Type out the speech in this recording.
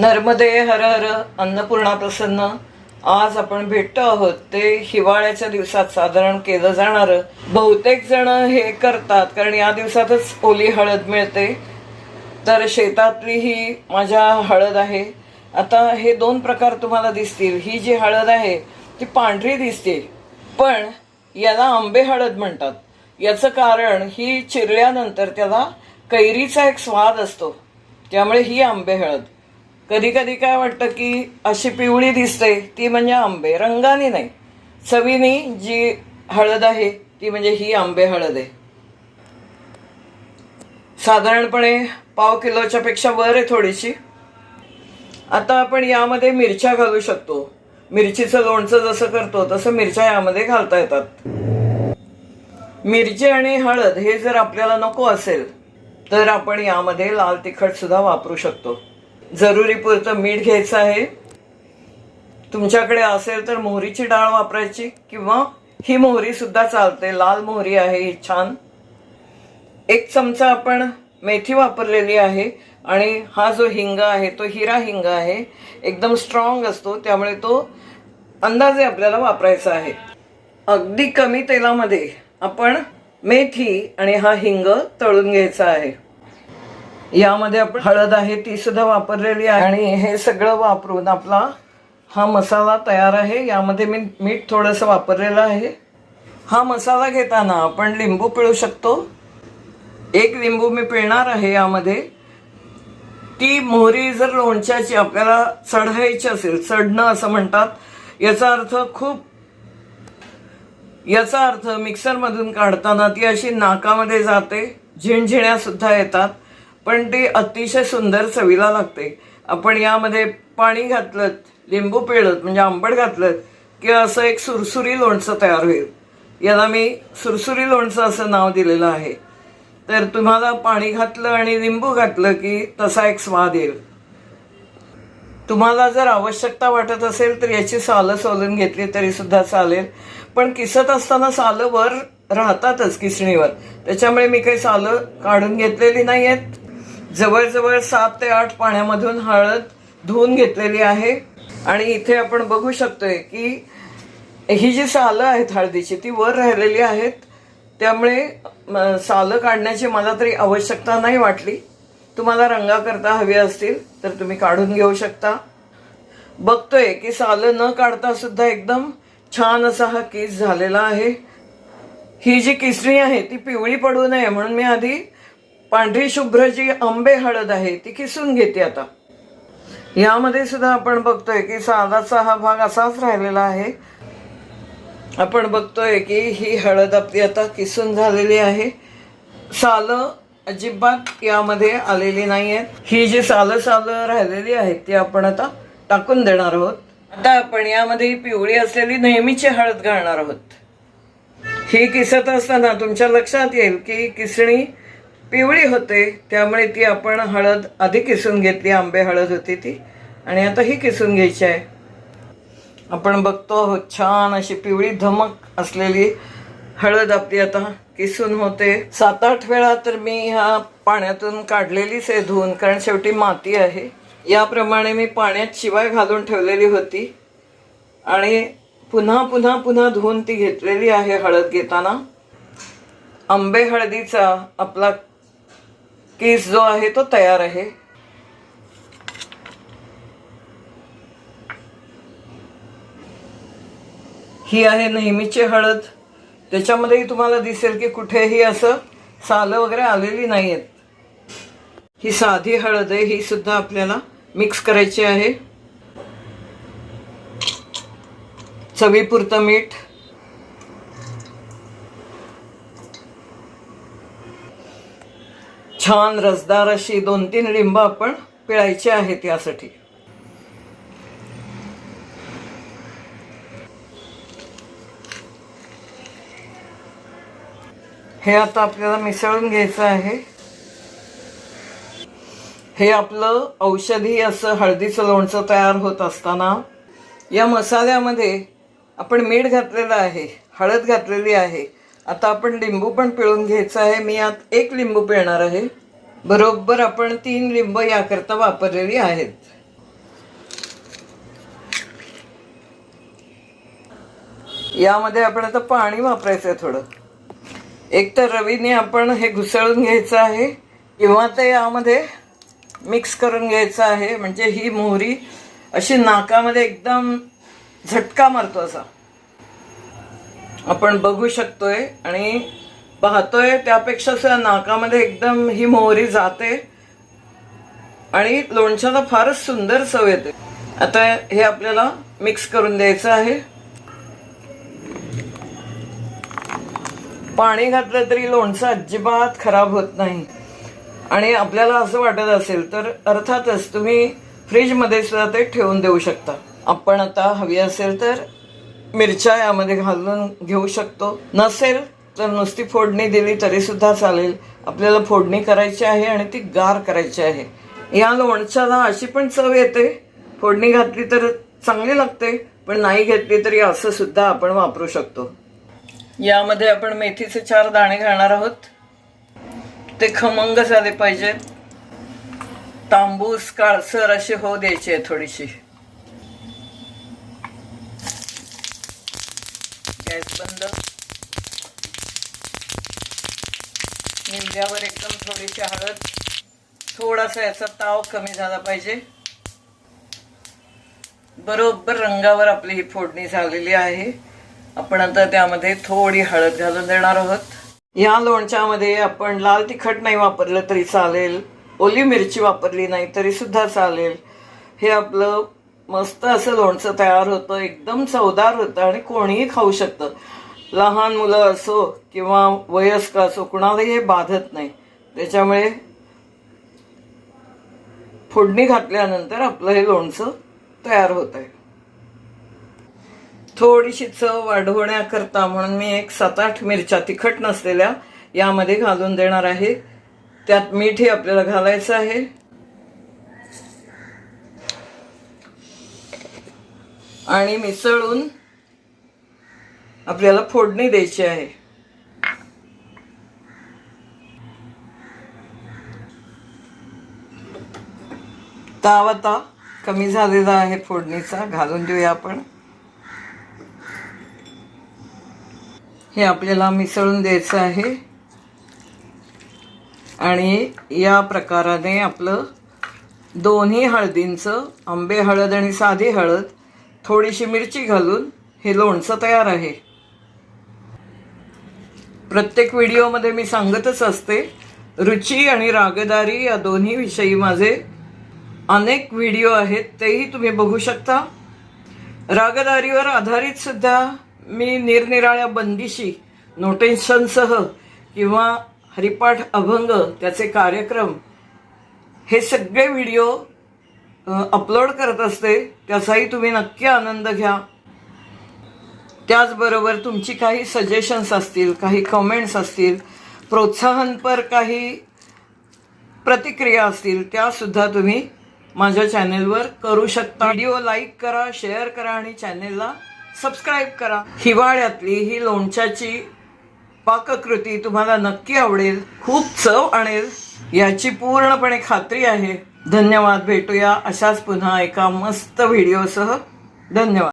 नर्मदे हर हर अन्नपूर्णा प्रसन्न. आज आपण भेटतो आहोत ते हिवाळ्याच्या दिवसात साधारण केलं जाणारं. बहुतेक जण हे करतात कारण या दिवसातच ओली हळद मिळते. तर शेतातली ही माझ्या हळद आहे. आता हे दोन प्रकार तुम्हाला दिसतील. ही जी हळद आहे ती पांढरी दिसते पण याला आंबे हळद म्हणतात. याचं कारण ही चिरल्यानंतर त्याला कैरीचा एक स्वाद असतो. त्यामुळे ही आंबे हळद. कधी कधी काय वाटतं की अशी पिवळी दिसते ती म्हणजे आंबे. रंगाने नाही. चवीने जी हळद आहे ती म्हणजे ही आंबे हळद आहे. साधारणपणे पाव किलोच्या पेक्षा वर आहे थोडीशी. आता आपण यामध्ये मिरच्या घालू शकतो. मिरचीचं लोणचं जसं करतो तसं मिरच्या यामध्ये घालता येतात. मिरची आणि हळद हे जर आपल्याला नको असेल तर आपण यामध्ये लाल तिखट सुद्धा वापरू शकतो. जरुरीपुरतं मीठ घ्यायचं आहे. तुमच्याकडे असेल तर मोहरीची डाळ वापरायची किंवा ही मोहरी सुद्धा चालते. लाल मोहरी आहे ही छान. एक चमचा आपण मेथी वापरलेली आहे आणि हा जो हिंग आहे तो हिरा हिंग आहे. एकदम स्ट्रॉंग असतो त्यामुळे तो अंदाजे आपल्याला वापरायचा आहे. अगदी कमी तेलामध्ये आपण मेथी आणि हा हिंग तळून घ्यायचा आहे. यामध्ये आपण हळद आहे ती सुद्धा वापरलेली आहे. आणि हे सगळं वापरून आपला हा मसाला तयार आहे. यामध्ये मी मीठ थोडंसं वापरलेलं आहे. हा मसाला घेताना आपण लिंबू पिळू शकतो. एक लिंबू मी पिळणार आहे यामध्ये. ती मोहरी जर लोणच्याची आपल्याला चढायची असेल चढणं असं म्हणतात याचा अर्थ खूप याचा अर्थ मिक्सरमधून काढताना ती अशी नाकामध्ये जाते झिणझिण्या सुद्धा येतात. पण ती अतिशय सुंदर चवीला लागते. आपण यामध्ये पाणी घातलं लिंबू पिळत म्हणजे आंबट घातलं की असं एक सुरसुरी लोणचं तयार होईल. याला मी सुरसुरी लोणचं असं नाव दिलेलं आहे. तर तुम्हाला पाणी घातलं आणि लिंबू घातलं की तसा एक स्वाद येईल. तुम्हाला जर आवश्यकता वाटत असेल तर याची सालं सोलून घेतली तरी सुद्धा चालेल. पण किसत असताना सालं वर राहतातच किसणीवर. त्याच्यामुळे मी काही सालं काढून घेतलेली नाही आहेत जवळजवळ सात ते आठ पाण्यामधून हळद धुवून घेतलेली आहे. आणि इथे आपण बघू शकतोय की ही जी सालं आहेत हळदीची ती वर राहिलेली आहेत. त्यामुळे म, सालं काढण्याची मला तरी आवश्यकता नाही वाटली. तुम्हाला रंगाकरता हवी असतील तर तुम्ही काढून घेऊ शकता. बघतोय की सालं न काढता सुद्धा एकदम छान असा हा केस झालेला आहे. ही जी किसणी आहे ती पिवळी पडू नये म्हणून मी आधी पांढरी शुभ्र जी आंबे हळद आहे ती किसून घेते आता. यामध्ये सुद्धा आपण बघतोय की सालाचा हा भाग असाच राहिलेला आहे. आपण बघतोय की ही हळद आपली आता किसून झालेली आहे. सालं अजिबात यामध्ये आलेली नाही आहेत ही जी सालं सालं राहिलेली आहेत ती आपण आता टाकून देणार आहोत. आता आपण यामध्ये पिवळी असलेली नेहमीची हळद घालणार आहोत. ही किसत असताना तुमच्या लक्षात येईल की किसणी पिवळी होते त्यामुळे ती आपण हळद आधी किसून घेतली आंबे हळद होती ती. आणि आता ही किसून घ्यायची आहे. आपण बघतो आहोत छान अशी पिवळी धमक असलेली हळद आपली आता किसून होते. सात आठ वेळा तर मी ह्या पाण्यातून काढलेलीच आहे धुवून कारण शेवटी माती आहे. याप्रमाणे मी पाण्यात शिवाय घालून ठेवलेली होती. आणि पुन्हा पुन्हा पुन्हा धुवून ती घेतलेली आहे हळद घेताना. आंबे हळदीचा आपला केस जो आहे तो तयार आहे. ही आहे नेहमीची हळद. त्याच्यामध्येही तुम्हाला दिसेल की कुठेही असं सालं वगैरे आलेली नाही आहेत ही साधी हळद आहे ही सुद्धा आपल्याला मिक्स करायची आहे. चवीपुरतं मीठ. छान रसदार अशी दोन तीन लिंब आपण पिळायची आहेत यासाठी हे आता आपल्याला मिसळून घ्यायचं आहे. हे आपलं औषधी असं हळदीचं लोणचं तयार होत असताना या मसाल्यामध्ये आपण मीठ घातलेलं आहे हळद घातलेली आहे आता आपण लिंबू पण पिळून घ्यायचा आहे. मी आत एक लिंबू पिळणार आहे. बरोबर आपण तीन लिंब याकरता वापरलेली आहेत. यामध्ये आपण आता पाणी वापरायचं आहे थोडं. एक तर रवीने आपण हे घुसळून घ्यायचं आहे. किंवा ते यामध्ये मिक्स करून घ्यायचं आहे. म्हणजे ही मोहरी अशी नाकामध्ये एकदम झटका मारतो असा. आपण बघू शकतोय आणि पाहतोय त्यापेक्षा सुद्धा नाकामध्ये एकदम ही मोहरी जाते आणि लोणच्याला फारच सुंदर चव येते. आता हे आपल्याला मिक्स करून द्यायचं आहे. पाणी घातलं तरी लोणचं अजिबात खराब होत नाही. आणि आपल्याला असं वाटत असेल तर अर्थातच तुम्ही फ्रीजमध्ये सुद्धा ते ठेवून देऊ शकता. आपण आता हवी असेल तर मिरच्या यामध्ये घालून घेऊ शकतो. नसेल तर नुसती फोडणी दिली तरी सुद्धा चालेल. आपल्याला फोडणी करायची आहे आणि ती गार करायची आहे. या लोणच्याला अशी पण चव येते. फोडणी घातली तर चांगली लागते पण नाही घेतली तरी असं सुद्धा आपण वापरू शकतो. यामध्ये आपण मेथीचे चार दाणे घालणार आहोत. ते खमंग झाले पाहिजेत. तांबूस काळसर असे हो आहे थोडीशी. गॅस बंद. निंब्यावर एकदम थोडीशी हळद. थोडासा याचा ताव कमी झाला पाहिजे. बरोबर रंगावर आपली ही फोडणी झालेली आहे. आपण आता त्यामध्ये थोडी हळद घालून देणार आहोत. या लोणच्यामध्ये आपण लाल तिखट नाही वापरलं तरी चालेल. ओली मिरची वापरली नाही तरी सुद्धा चालेल. हे आपलं मस्त असं लोणचं तयार होतं एकदम चवदार होतं आणि कोणीही खाऊ शकतं. लहान मुलं असो किंवा वयस्क असो कुणालाही हे बाधत नाही. त्याच्यामुळे फोडणी घातल्यानंतर आपलं हे लोणचं तयार होत आहे. थोडीशी चव वाढवण्याकरता म्हणून मी एक सात आठ मिरच्या तिखट नसलेल्या यामध्ये घालून देणार आहे. त्यात मीठही आपल्याला घालायचं आहे. आणि मिसळून आपल्याला फोडणी द्यायची आहे. ताव आता कमी झालेला आहे फोडणीचा घालून देऊया आपण. हे आपल्याला मिसळून द्यायचं आहे. आणि या प्रकाराने आपलं दोन्ही हळदींचं आंबे हळद आणि साधी हळद थोडीशी मिरची घालून हे लोणचं तयार आहे. प्रत्येक व्हिडिओमध्ये मी सांगतच असते रुची आणि रागदारी या दोन्ही विषयी माझे अनेक व्हिडिओ आहेत तेही तुम्ही बघू शकता. रागदारीवर आधारित सुद्धा मी निरनिराळ्या बंदिशी नोटेशनसह किंवा हरिपाठ अभंग त्याचे कार्यक्रम हे सगळे व्हिडिओ अपलोड करत असते त्याचाही तुम्ही नक्की आनंद घ्या. त्याचबरोबर तुमची काही सजेशन्स असतील काही कमेंट्स असतील प्रोत्साहनपर काही प्रतिक्रिया असतील त्यासुद्धा तुम्ही माझ्या चॅनेलवर करू शकता. व्हिडिओ लाईक करा शेअर करा आणि चॅनेलला सबस्क्राईब करा. हिवाळ्यातली ही लोणच्याची पाककृती तुम्हाला नक्की आवडेल खूप चव आणेल याची पूर्णपणे खात्री आहे. धन्यवाद. भेटूया अशाच पुन्हा एका मस्त व्हिडिओसह. धन्यवाद.